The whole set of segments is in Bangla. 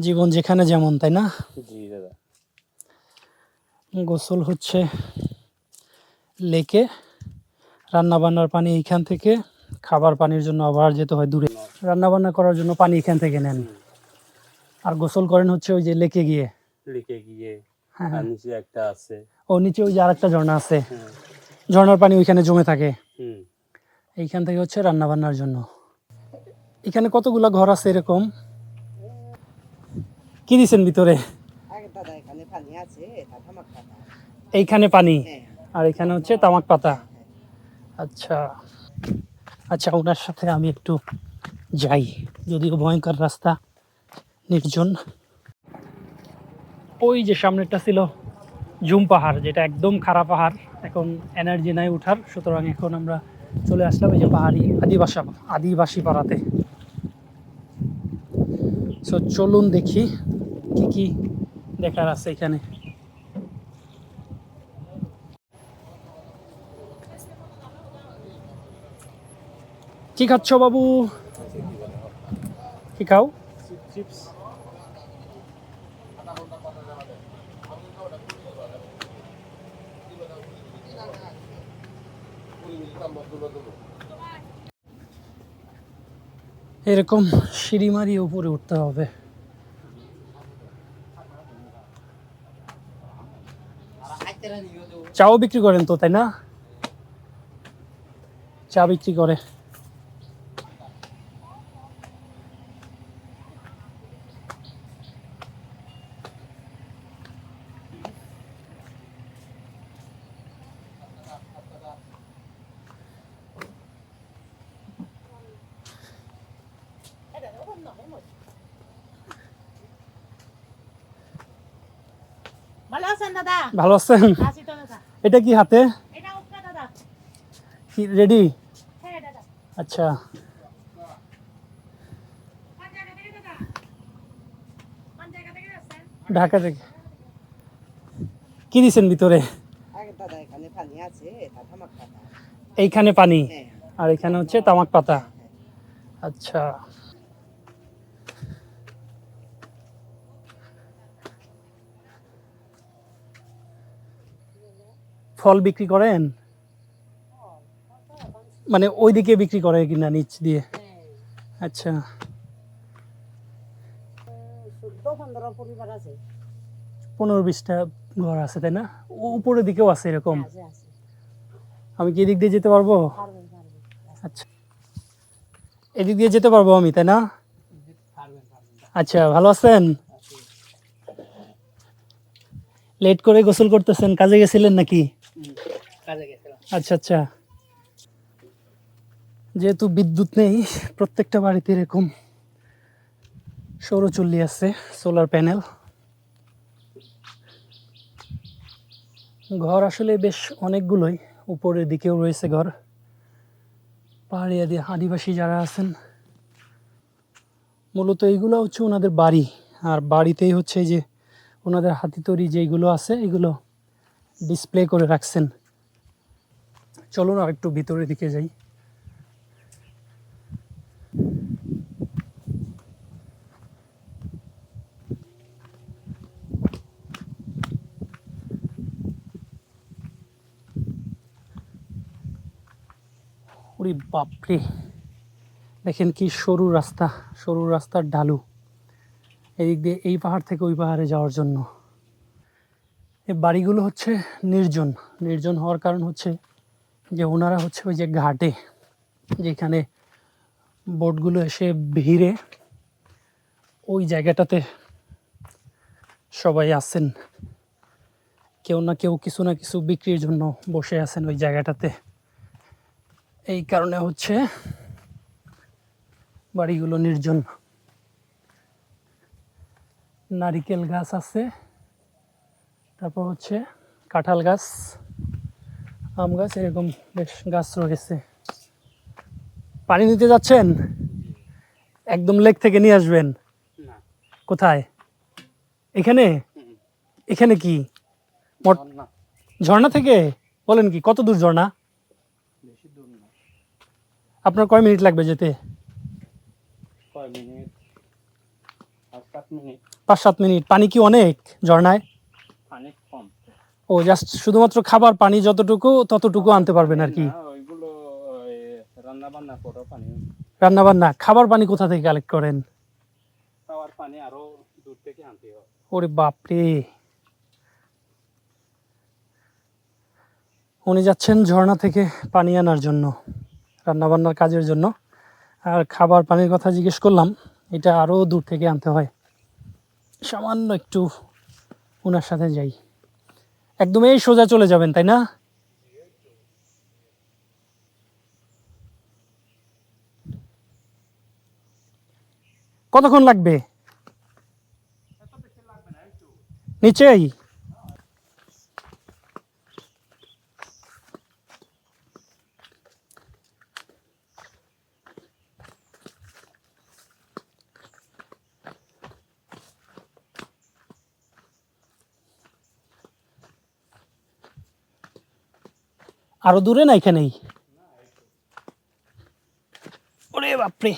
জীবন যেখানে যেমন তাই না? জি দাদা। গোসল হচ্ছে লেকে রান্না বান্নার পানি এইখান থেকে খাবার পানির জন্য আবার যেতে হয় দূরে। রান্না বান্না করার জন্য পানি এখান থেকে নেন। আর গোসল করেন হচ্ছে ওই যে লেকে গিয়ে। লিখে গিয়ে হ্যাঁ হ্যাঁ। নিচে একটা আছে। ও নিচে ওই যে আরেকটা ঝর্ণা আছে। হ্যাঁ। ঝর্ণার পানি ওইখানে জমে থাকে। এইখান থেকে হচ্ছে রান্না বান্নার জন্য। এখানে কতগুলা ঘর আছে এরকম? কি দিছেন ভিতরে? এইখানে পানি? হ্যাঁ। আর এখানে হচ্ছে তামাক পাতা। আচ্ছা। আচ্ছা ওনার সাথে আমি একটু যাই। যদিও ভয়ঙ্কর রাস্তা নির্জন। ওই যে সামনেরটা ছিল ঝুম পাহাড় যেটা একদম খারাপ পাহাড়। এখন এনার্জি নাই উঠার সুতরাং এখন আমরা চলে আসলাম এই যে পাহাড়ি আদিবাসা আদিবাসী পাড়াতে। সো চলুন দেখি। কি কি দেখার আছে এখানে? কি খাচ্ছ বাবু? কি খাও? এরকম সিঁড়ি মারিয়ে উপরে উঠতে হবে। চাও বিক্রি করেন তো তাই না? চা বিক্রি করে। ভালো আছেন দাদা? ভালো আছেন? এটা কি হাতে? এটা উঠকা দাদা। কি রেডি হ্যাঁ আচ্ছা। ঢাকা থেকে। কি দিছেন ভিতরে? আগে দাদা এখানে পানি আছে এটা থামাক পাতা। এইখানে পানি? হ্যাঁ। আর এখানে হচ্ছে তামাক পাতা। আচ্ছা। ফল বিক্রি করেন? মানে ওইদিকে বিক্রি করে কিনা নিচ দিয়ে? আচ্ছা। পনেরো বিশটা ঘর আছে তাই না? উপরের দিকেও আছে এরকম? আমি কি এদিক দিয়ে যেতে পারব? আচ্ছা। এদিক দিয়ে যেতে পারব আমি তাই না? আচ্ছা ভালো আছেন? লেট করে গোসল করতেছেন কাজে গেছিলেন নাকি? আচ্ছা আচ্ছা। যেহেতু বিদ্যুৎ নেই, প্রত্যেকটা বাড়িতে এরকম সৌরচুল্লি আছে সোলার প্যানেল ঘর আসলে বেশ অনেকগুলোই, উপরের দিকেও রয়েছে ঘর। পাহাড়ি আদি আদিবাসী যারা আছেন, মূলত এইগুলো হচ্ছে ওনাদের বাড়ি। আর বাড়িতেই হচ্ছে যে ওনাদের হাতি তৈরি যেইগুলো আছে, এগুলো ডিসপ্লে করে রাখছেন। চলুন আর একটু ভিতরের দিকে যাই। ওরে বাপরে, দেখেন কি সরু রাস্তা, সরু রাস্তার ঢালু। এদিক দিয়ে এই পাহাড় থেকে ওই পাহাড়ে যাওয়ার জন্য। এই বাড়িগুলো হচ্ছে নির্জন। নির্জন হওয়ার কারণ হচ্ছে যে ওনারা হচ্ছে ওই যে ঘাটে, যেখানে বোটগুলো এসে ভিড়ে ওই জায়গাটাতে সবাই আছেন। কেউ না কেউ কিছু না কিছু বিক্রির জন্য বসে আছেন ওই জায়গাটাতে। এই কারণে হচ্ছে বাড়িগুলো নির্জন। নারিকেল গাছ আছে। তারপর হচ্ছে কাঁঠাল গাছ আম গাছ এরকম বেশ গাছ রয়েছে। পানি নিতে যাচ্ছেন? একদম লেক থেকে নিয়ে আসবেন? কোথায়? এখানে? এখানে কি? ঝর্ণা। থেকে? বলেন কি কত দূর ঝর্ণা? আপনার কয় মিনিট লাগবে যেতে? কয় মিনিট? মিনিট। পাঁচ সাত মিনিট। পানি কি অনেক ঝর্ণায়? ও জাস্ট শুধুমাত্র খাবার পানি যতটুকু ততটুকু আনতে পারবেন আর কি। রান্না বান্না করো পানি। রান্না বান্না খাবার পানি কোথা থেকে কালেক্ট করেন? খাওয়ার পানি আরও দূর থেকে আনতে হয় ওরে বাপরে। উনি যাচ্ছেন ঝর্ণা থেকে পানি আনার জন্য রান্নাবান্নার কাজের জন্য। আর খাবার পানির কথা জিজ্ঞেস করলাম এটা আরও দূর থেকে আনতে হয়। সামান্য একটু ওনার সাথে যাই। একদম এই সোজা চলে যাবেন তাই না? কতক্ষণ লাগবে? নিচেই আরও দূরে না এখানেই? ওরে বাপরে।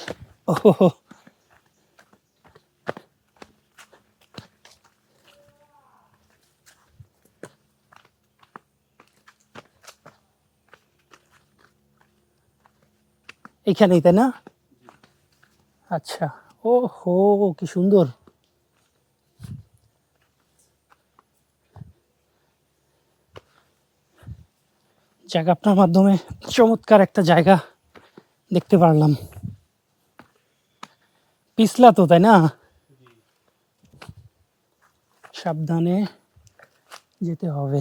ওহো এখানেই, তাই না? আচ্ছা ও হো কি সুন্দর। যাক আপনার মাধ্যমে চমৎকার একটা জায়গা দেখতে পারলাম। পিছলা তো, তাই না? সাবধানে যেতে হবে।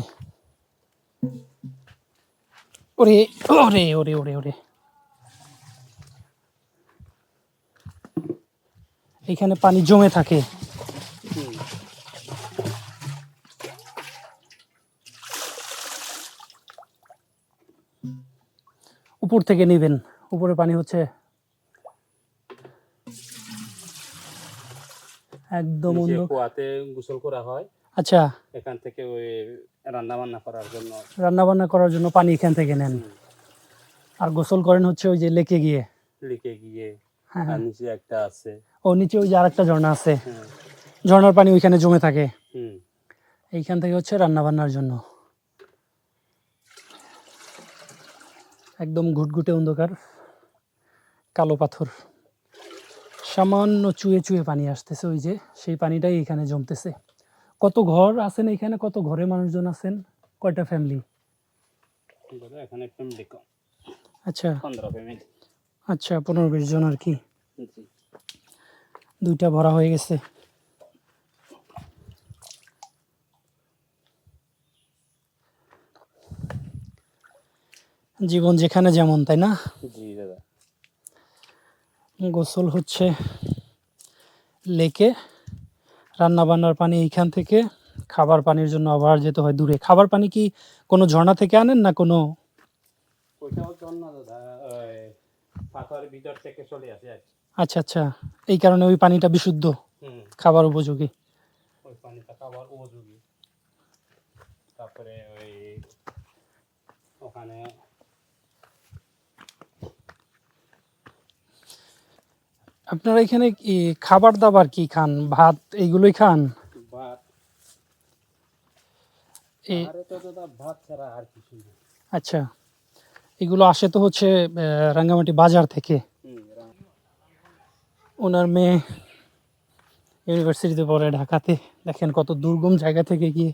ওরে ওরে ওরে ওরে ওরে। এখানে পানি জমে থাকে। উপর থেকে নেবেন। উপরে পানি হচ্ছে একদম কুয়াতে গোসল করা হয় আচ্ছা। এখান থেকে ওই রান্না বান্না করার জন্য। রান্না বান্না করার জন্য পানি এখান থেকে নেন। আর গোসল করেন হচ্ছে ওই যে লেকে গিয়ে। লিখে গিয়ে হ্যাঁ হ্যাঁ। নিচে একটা আছে। ও নিচে ওই যে আরেকটা ঝর্ণা আছে। হ্যাঁ। ঝর্ণার পানি ওইখানে জমে থাকে। হুম। এইখান থেকে হচ্ছে রান্না বান্নার জন্য। একদম ঘুটঘুটে অন্ধকার কালো পাথর। সামান্য চুয়ে চুয়ে পানি আসতেছে ওই যে সেই পানিটাই এখানে জমতেছে। কত ঘর আছেন এখানে? কত ঘরে মানুষজন আছেন? কয়টা ফ্যামিলি আচ্ছা। আচ্ছা পনেরো বিশ জন আর কি। দুইটা ভরা হয়ে গেছে। জীবন যেখানে যেমন তাই না? জি দাদা। গোসল হচ্ছে লেকে রান্না বান্নার পানি এইখান থেকে খাবার পানির জন্য আবার যেতে হয় দূরে। খাবার পানি কি কোনো ঝর্ণা থেকে আনেন না কোনো? ভিতর থেকে চলে আসে আচ্ছা আচ্ছা। এই কারণে ওই পানিটা বিশুদ্ধ খাবার উপযোগী। ওই পানিটা খাবার উপযোগী তারপরে ওই ওখানে আপনারা এখানে কি খাবার দাবার কি খান? ভাত এইগুলোই খান? ভাত। এ- আরে তো দাদা ভাত ছাড়া আর কিছু আচ্ছা এগুলো আসে তো হচ্ছে রাঙ্গামাটি বাজার থেকে। ওনার মেয়ে ইউনিভার্সিটিতে পড়ে ঢাকাতে। দেখেন কত দুর্গম জায়গা থেকে গিয়ে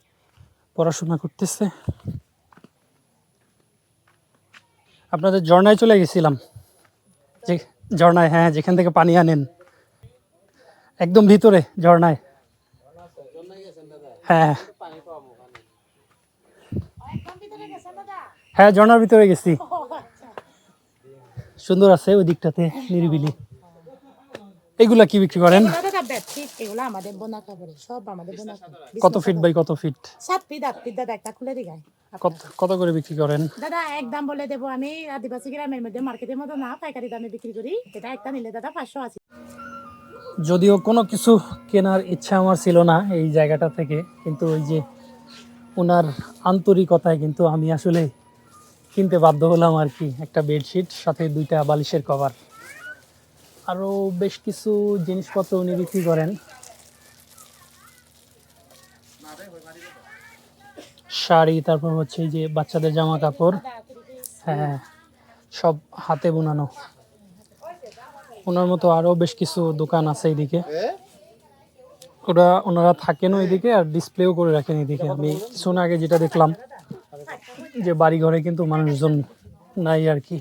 পড়াশোনা করতেছে। আপনাদের ঝর্ণায় চলে গেছিলাম। ঝর্ণায় হ্যাঁ যেখান থেকে পানি আনেন। একদম ভিতরে ঝর্ণায়। হ্যাঁ একদম ভিতরে গেছে দাদা হ্যাঁ ঝর্ণার ভিতরে গেছি। সুন্দর আছে ওই দিকটাতে নিরিবিলি। এগুলা কি বিক্রি করেন। কত ফিট বাই কত ফিট সাত ফিট আট ফিট দাদা একটা খুলে দিগায়। কত কত করে বিক্রি করেন? দাদা এক দাম বলে দেবো আমি। আদিবাসী গ্রামের মধ্যে মার্কেটের মতো না পাইকারি দামে বিক্রি করি। এটা একটা নিলে দাদা পাঁচশো আশি। যদিও কোনো কিছু কেনার ইচ্ছা আমার ছিল না এই জায়গাটা থেকে কিন্তু ওই যে ওনার আন্তরিকতায় কিন্তু আমি আসলে কিনতে বাধ্য হলাম আর কি। একটা বেডশিট সাথে দুইটা বালিশের কভার। আরও বেশ কিছু জিনিসপত্র উনি বিক্রি করেন। শাড়ি, তারপর হচ্ছে যে বাচ্চাদের জামা কাপড় হ্যাঁ সব হাতে বোনানো। ওনার মতো আরও বেশ কিছু দোকান আছে এইদিকে। ওরা, ওনারা থাকেন ওইদিকে আর ডিসপ্লেও করে রাখেন এইদিকে। আমি কিছুক্ষণ আগে যেটা দেখলাম, যে বাড়ি ঘরে কিন্তু মানুষজন নাই আর কি।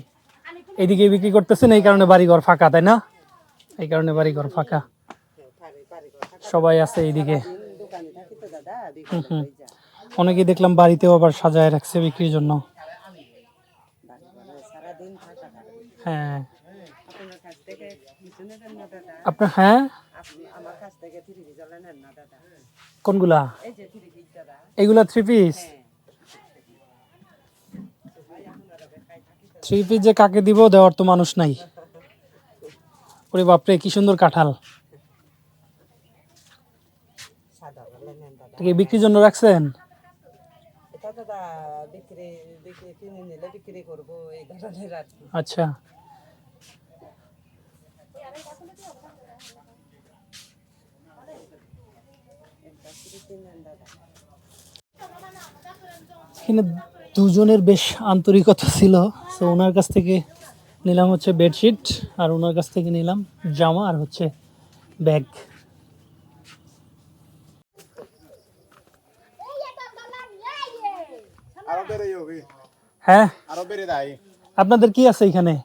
এইদিকে বিক্রি করতেছেন, এই কারণে বাড়িঘর ফাঁকা, তাই না? এই কারণে বাড়িঘর ফাঁকা। সবাই আছে এইদিকে। হুম হুম। অনেকেই দেখলাম বাড়িতেও আবার সাজায় রাখছে বিক্রির জন্য। হ্যাঁ। হ্যাঁ? কোনগুলা? এই যে থ্রি পিস থ্রি পিস যে কাকে দিব, দেওয়ার তো মানুষ নাই। ওরে বাপরে, কি সুন্দর কাঁঠাল। বিক্রির জন্য রাখছেন? দাদা বিক্রি বিক্রি কিনে নিলে বিক্রি করব, এই ধরনের আর আচ্ছা। এখানে দুজনের বেশ আন্তরিকতা ছিল তো ওনার কাছ থেকে নিলাম হচ্ছে বেডশিট আর ওনার কাছ থেকে নিলাম জামা, আর হচ্ছে ব্যাগ আরও বেড়ে যাবি হ্যাঁ? আরও বেড়ে দেয়। আপনাদের কি আছে এখানে?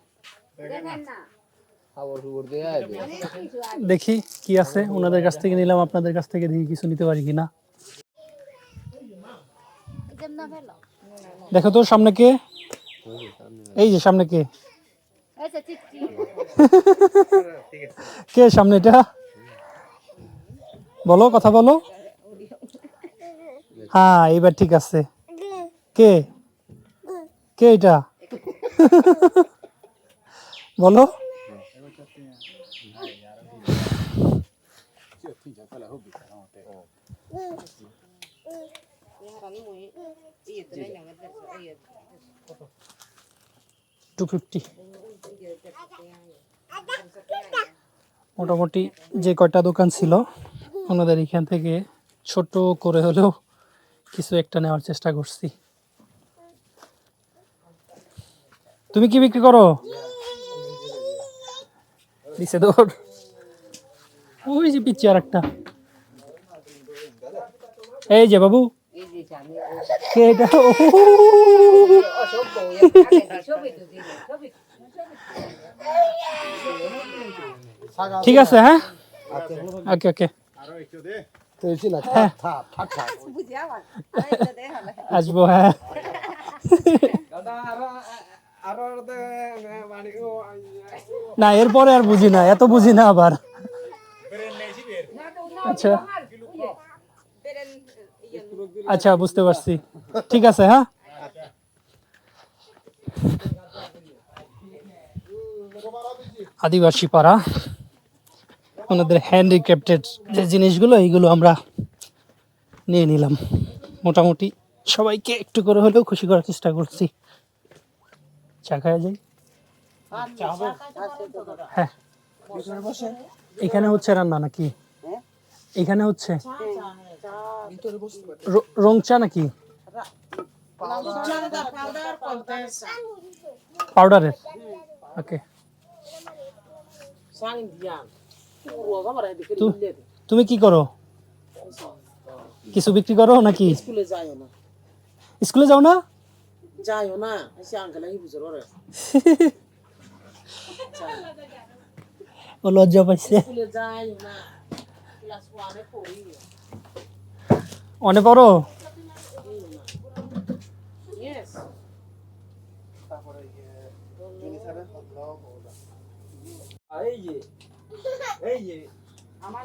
দেখি কি আছে। ওনাদের কাছ থেকে নিলাম আপনাদের কাছ থেকে দেখি কিছু নিতে পারি কিনা। দেখো তো সামনে কে? এই যে সামনে কে? কে সামনে এটা? বলো কথা বলো। হ্যাঁ এবার ঠিক আছে। কে? কে এটা? বলো। টু ফিফটি মোটামুটি যে কয়টা দোকান ছিল, ওনাদের এখান থেকে ছোট করে হলেও কিছু একটা নেওয়ার চেষ্টা করছি। তুমি কি বিক্রি করো? দিছে তোর ওই যে পিচ্ছি আর একটা এই যে বাবু। এই যে জানি কে এটা? ও, অসভ্য ছবি তো দিলে ছবি ঠিক আছে হ্যাঁ? ওকে ওকে। আরও একটু দে বুঝি আমার আরে দে হলে আসব হ্যাঁ না, এরপরে আর বুঝি না, এত বুঝি না আবার। আচ্ছা। আচ্ছা বুঝতে পারছি। ঠিক আছে হ্যাঁ? আদিবাসী পাড়া, ওনাদের হ্যান্ডিক্রাফটেড যে জিনিসগুলো, এইগুলো আমরা নিয়ে নিলাম। মোটামুটি সবাইকে একটু করে হলেও খুশি করার চেষ্টা করছি। চা খাওয়া যাই হ্যাঁ। এখানে হচ্ছে রান্না নাকি? এখানে হচ্ছে? র- রং চা নাকি? পাউডারের? ওকে। তুমি কি করো? কিছু বিক্রি করো নাকি? স্কুলে যাইও না। স্কুলে যাও না? যাইও না এসে আঙ্কেল এই বুঝো রে ও লজ্জা পাইছে স্কুলে যাইও না ক্লাস ওয়ানে পড়ি অনে পড়ো ইয়েস এই যে এই যে আমার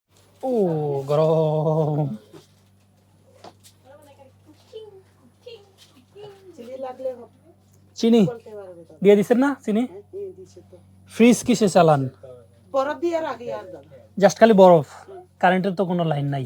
ও গরম চিনি দিয়ে দিছেন না চিনি হ্যাঁ, ফ্রিজ কিসে চালান জাস্ট খালি বরফ কারেন্টের তো কোনো লাইন নাই